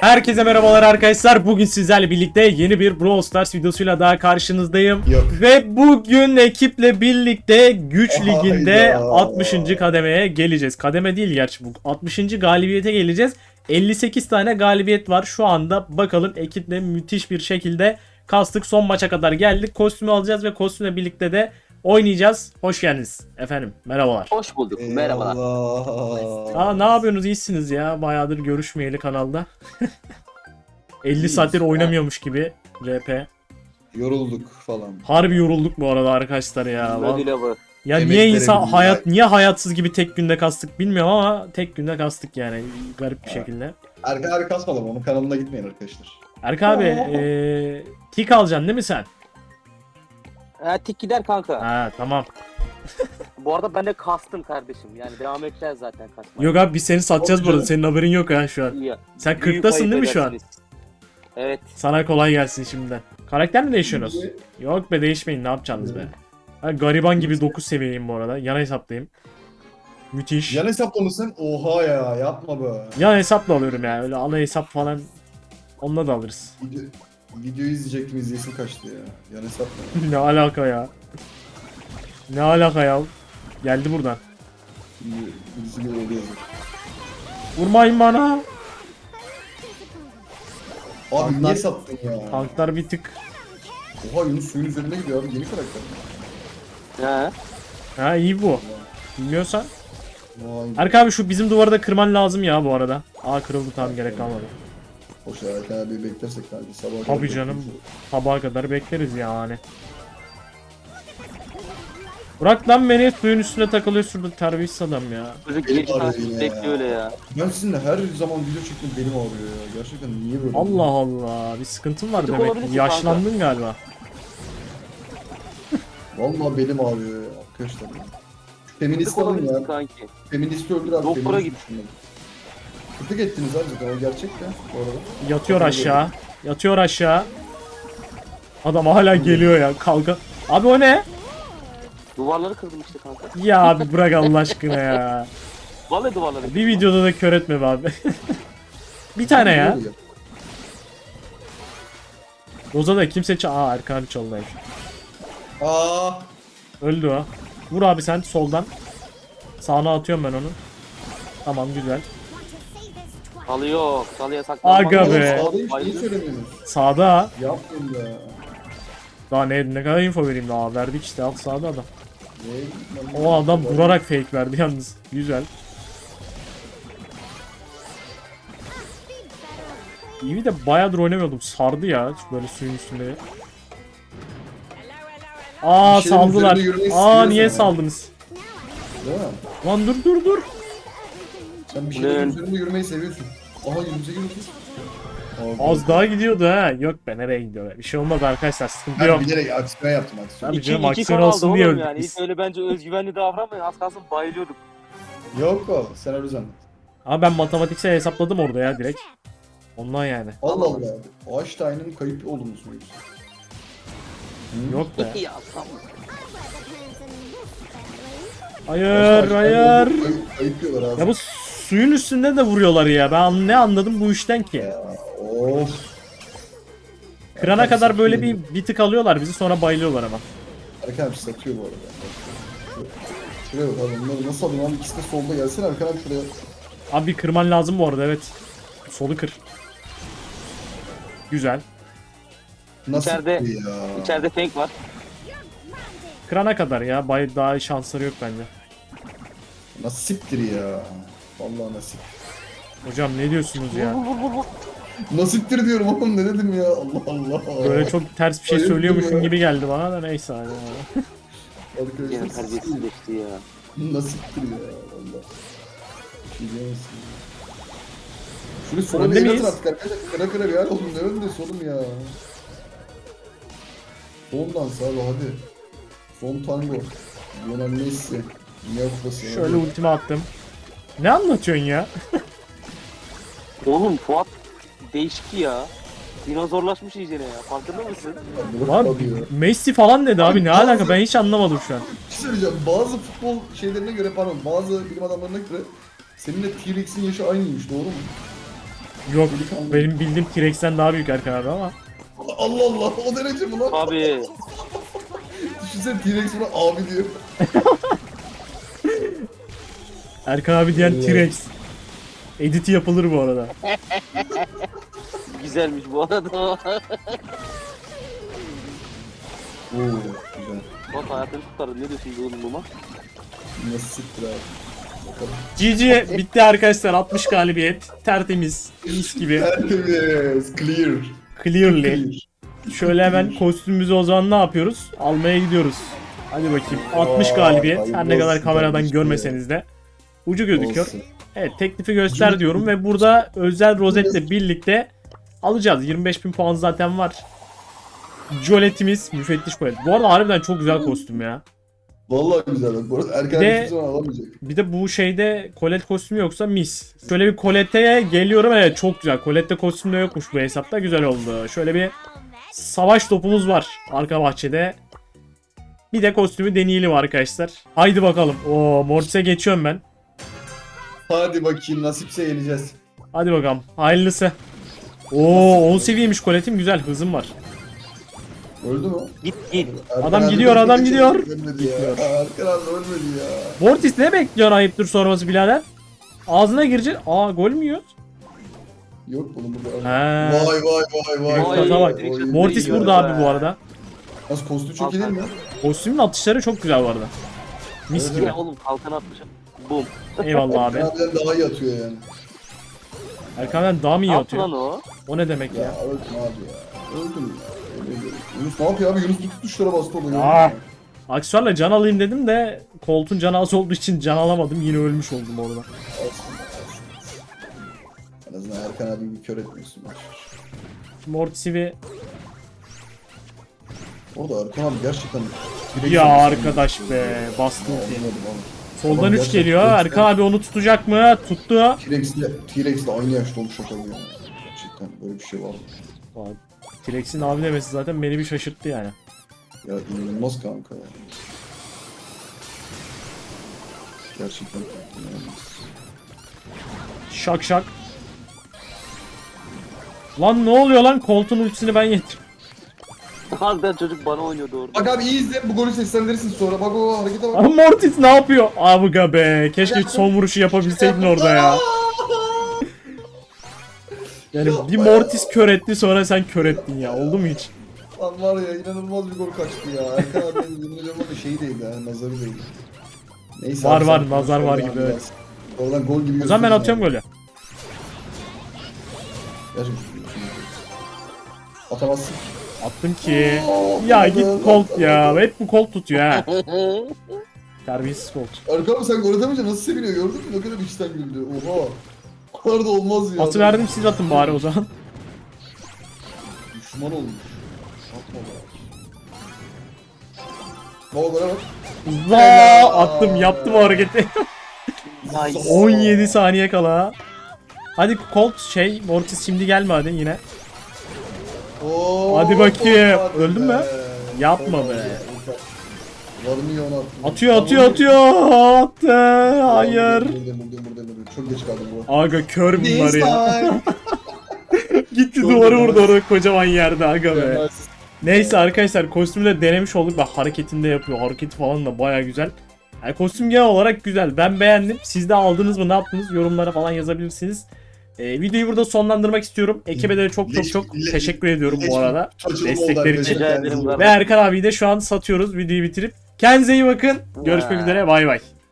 Herkese merhabalar arkadaşlar. Bugün sizlerle birlikte yeni bir Brawl Stars videosuyla daha karşınızdayım. Yok. Ve bugün ekiple birlikte Güç Hayda. Ligi'nde 60. kademeye geleceğiz. Kademe değil gerçi bu. 60. galibiyete geleceğiz. 58 tane galibiyet var şu anda. Bakalım ekiple müthiş bir şekilde kastık. Son maça kadar geldik. Kostümü alacağız ve kostümle birlikte de oynayacağız. Hoş geldiniz efendim. Merhabalar. Hoş bulduk. Merhabalar. Merhabalar. Aa ne yapıyorsunuz? İyisiniz ya. Bayağıdır görüşmeyeli kanalda. 50 İyiyiz. saattir oynamıyormuş gibi RP. Yorulduk falan. Harbi yorulduk bu arada arkadaşlar ya. Vallahi- Ödüle bu. Ya Emek niye insan hayat niye hayatsız gibi tek günde kastık bilmiyorum ama tek günde kastık yani garip bir Evet. şekilde. Erkan abi kasmadım onun kanalına gitmeyin arkadaşlar. Erk abi eee tik alacaksın değil mi sen? Ha, tik gider kanka. Ha tamam. Bu arada ben de kastım kardeşim. Yani devam edeceğiz zaten kasmaya. Yok abi biz seni satacağız Yok burada. canım. Senin haberin yok ha şu an. İyi. Sen Büyük 40'tasın ayıp değil mi şu an? edersiniz. Evet. Sana kolay gelsin şimdiden. Karakter mi değişiyorsunuz? Yok be değişmeyin ne yapacaksınız be. Ha, gariban gibi 9 seviyeyim bu arada. Yan hesaptayım. Müthiş. Yan hesapla mısın? Oha ya yapma be. Yan hesapla alıyorum ya. Öyle ana hesap falan onunla da alırız. Video, videoyu izleyecektim izleyesim kaçtı ya. Yan hesapla. ne alaka ya? Ne alaka ya? Geldi buradan. Birisi gibi oluyor. Vurmayın bana. Abi Tanklar- niye sattın ya? Tanklar bir tık. Oha Yunus suyun üzerinde gidiyor abi yeni karakter. Ha. Ha iyi bu. Bilmiyorsan. Vay. Erk abi şu bizim duvarı da kırman lazım ya bu arada. Aa kırıldı tamam gerek kalmadı. Hoş ya Erkan abi beklersek abi sabah. Tabii canım. Sabaha kadar bekleriz yani. Bırak lan beni suyun üstüne takılıyor şurada terbiyesiz adam ya. Çocuk yine bekliyor öyle ya. Ben sizinle her zaman video çektim benim ağrıyor ya. Gerçekten niye böyle? Allah Allah bir sıkıntın var Sıkıntı demek. olabilirsin Yaşlandın galiba. Vallahi belim ağrıyor ya arkadaşlar. ya. Feminist Sık alın olabilirsin ya. kanki. Feministi öldür abi. Doktora feminist git. düşünün. Kıtık ettiniz abi zaten o gerçek de bu arada. Yatıyor aşağı. Yatıyor aşağı. Adam hala geliyor ya kalka. Abi o ne? Duvarları kırdım işte kanka. Ya abi bırak Allah aşkına ya. Vallahi duvarları. Bir videoda da kör etme be abi. bir tane ya. Roza da kimse ça... Aa Erkan abi çalınaymış. Aa, Öldü o. Vur abi sen soldan. Sağına atıyorum ben onu. Tamam güzel. Salı yok. Salıya saklanmak. Aga be. Niye söylemiyorsunuz? Sağda. Yapmayın ya. Daha ne, ne kadar info vereyim daha verdik işte al sağda adam. Ne? O adam vurarak fake verdi yalnız. Güzel. İyi de bayağıdır oynamıyordum. Sardı ya böyle suyun üstünde. Aa Bir şeyin saldılar. üzerinde yürümeyi Aa niye ya. saldınız? Değil mi? Lan dur dur dur. Sen bir şeylerin Ne? üzerinde yürümeyi seviyorsun. Aha giriyorsun. Abi. Az daha gidiyordu ha. Yok be nereye gidiyor be. Bir şey olmadı arkadaşlar sıkıntı yok. Ben bilerek aksiyon yaptım aksiyon. Tabii İki, canım iki aksiyon kan aldı olsun diye oğlum öldük yani. biz. Hiç öyle bence özgüvenli davranmayın. Az kalsın bayılıyorduk. Yok o. Sen öyle zannet. Ama ben matematiksel hesapladım orada ya direkt. Ondan yani. Allah Allah. Einstein'ın kayıp olduğunu söylüyorsun. Hı? Yok be. ya tamam. Hayır hayır. kayıp diyorlar abi. Ya bu suyun üstünde de vuruyorlar ya. Ben ne anladım bu işten ki? Ya, Of. Kırana kadar böyle bir bir tık alıyorlar bizi sonra bayılıyorlar ama. Erkan abi satıyor bu arada. Şuraya bak abi bunları nasıl alayım abi ikisi de solda gelsene Erkan abi şuraya. Abi bir kırman lazım bu arada evet. Solu kır. Güzel. Nasıl İçeride- ya? İçeride tank var. Kırana kadar ya. Bay daha şansları yok bence. Nasiptir ya. Vallahi nasip. Hocam ne diyorsunuz ya? Nasiptir diyorum oğlum ne dedim ya Allah Allah. Böyle çok ters bir şey Hayırdır söylüyormuşum ya? gibi geldi bana da neyse hadi. Arkadaşlar Yine terbiyesizleşti ya. nasiptir ya Allah. Şey diyemezsin. Şunu Önde bir miyiz? artık arkadaşlar. Kıra kıra bir yer olun ne önde solum ya. Soldan sağa hadi. Son tango. Lionel Messi. Dünya Kupası. Şöyle ultimi attım. Ne anlatıyorsun ya? Oğlum Fuat değişik ya. Dinozorlaşmış iyicene ya. Farkında mısın? Lan Messi falan dedi abi ne alaka ben hiç anlamadım şu an. Bir şey söyleyeceğim. Bazı futbol şeylerine göre pardon bazı bilim adamlarına göre seninle T-Rex'in yaşı aynıymış doğru mu? Yok benim bildiğim T-Rex'ten daha büyük Erkan abi ama. Allah Allah o derece mi lan? Abi. Düşünsene T-Rex buna abi diyor. Erkan abi diyen. T-Rex. Editi yapılır bu arada. Güzelmiş bu arada. Oo güzel. Bak hayatını kurtardı. Ne diyorsun oğlum buna? Nasıl siktir abi. Bakalım. GG bitti arkadaşlar 60 galibiyet. Tertemiz. Mis gibi. Tertemiz. Clear. Clearly. Clear. Şöyle hemen kostümümüzü o zaman ne yapıyoruz? Almaya gidiyoruz. Hadi bakayım. 60 Aa, galibiyet. Her ne kadar olsun kameradan görmeseniz de. Ucu gözüküyor. Olsun. Evet teklifi göster diyorum ve burada özel rozetle birlikte alacağız. 25.000 puan zaten var. Jolet'imiz müfettiş Jolet. Bu arada harbiden çok güzel kostüm ya. Vallahi güzel. Bu arada Erkan Bir de- hiçbir zaman alamayacak. Bir de bu şeyde Colette kostümü yoksa mis. Şöyle bir Colette'ye geliyorum. Evet çok güzel. Colette kostümü de yokmuş bu hesapta. Güzel oldu. Şöyle bir savaş topumuz var arka bahçede. Bir de kostümü deneyelim arkadaşlar. Haydi bakalım. Oo Mortis'e geçiyorum ben. Hadi bakayım nasipse yeneceğiz. Hadi bakalım. Hayırlısı. Oo 10 seviyemiş Colette'im güzel. Hızım var. Öldü mü? Git git. Adam gidiyor, adam gidiyor. Ölmedi ya. Erkan abi ölmedi ya. Mortis ne bekliyorsun ayıptır sorması birader? Ağzına girecek. Aa gol mü yiyor? Yok bunun burada. He. Vay vay vay vay. Vay, Kaza bak. Vay. Mortis Yiyor burada abi bu arada. Nasıl kostüm çok iyi değil mi? Kostümün atışları çok güzel bu arada. Mis Evet, gibi. Ya oğlum kalkan atmışım. Bum. Eyvallah abi. Erkan abiden daha iyi atıyor yani. Erkan'dan daha mı iyi atıyor? lan o? O ne demek Ya ya? öldüm abi ya. Öldüm ya. Yunus ne yapıyor abi? Yunus bütün tuşlara bastı orada. mü? Aksesuarla can alayım dedim de koltuğun canı az olduğu için can alamadım. Yine ölmüş oldum orada. En azından Erkan abi bir kör etmiyorsun. Mortis'i bir... Orada Erkan abi gerçekten... Ya arkadaş be bastım Ya, ki. anlamadım abi. Soldan Adam 3 gerçekten geliyor. Erkan abi onu tutacak mı? Tuttu. T-Rex'le T-Rex'le aynı yaşta olmuş şaka gibi. Gerçekten böyle bir şey var. mı? T-Rex'in abi demesi zaten beni bir şaşırttı yani. Ya inanılmaz kanka ya. Gerçekten inanılmaz. Şak şak. Lan ne oluyor lan? Koltuğun ultisini ben yedim. Harbiden çocuk bana oynuyordu orada. Bak abi iyi izle bu golü seslendirirsin sonra. Bak o harekete bak. Ama Mortis ne yapıyor? Abi be. Keşke son vuruşu yapabilseydin orada ya. Yani bir Mortis kör etti sonra sen kör ettin ya. Oldu mu hiç? Lan var ya inanılmaz bir gol kaçtı ya. Erkan abi yemin ediyorum şey değildi ha nazarı değildi. Neyse Var abi, var, sen- nazar var gibi, evet. Oradan gol gibi O zaman ben atıyorum ya. golü. Gerçekten. Atamazsın. Attım ki. Ya git Colt ya. Hep bu Colt tutuyor ha. Terbiyesiz Colt. Abi sen gol atamayınca nasıl seviniyor gördün mü? Ne kadar içten güldü. Oha. O kadar da olmaz ya. Atı verdim siz atın bari o zaman. Düşman olmuş. Atma be. Ne oldu bak. Za attım yaptım o hareketi. Nice. 17 saniye kala. Hadi Colt şey Mortis şimdi gelme hadi yine. Oo, Hadi bakayım. hadi Öldün mü? Yapma be. ya, uçak. Varını yana attım. Atıyor Tamam, atıyor atıyor. Attı. Hayır. Buradayım buradayım buradayım. buradayım. Çok geç kaldım bu. Aga kör bunlar ya. Gitti Çok duvarı vurdu orada kocaman yerde aga be. Neyse arkadaşlar kostümü de denemiş olduk. Bak hareketinde yapıyor. Hareketi falan da baya güzel. Yani kostüm genel olarak güzel. Ben beğendim. Siz de aldınız mı ne yaptınız? Yorumlara falan yazabilirsiniz. Ee, videoyu burada sonlandırmak istiyorum. Ekibe de çok çok çok Leş- teşekkür ediyorum bu arada. Destekleri için. Ve Erkan abiyi de şu an satıyoruz videoyu bitirip. Kendinize iyi bakın. Görüşmek üzere. Bay bay.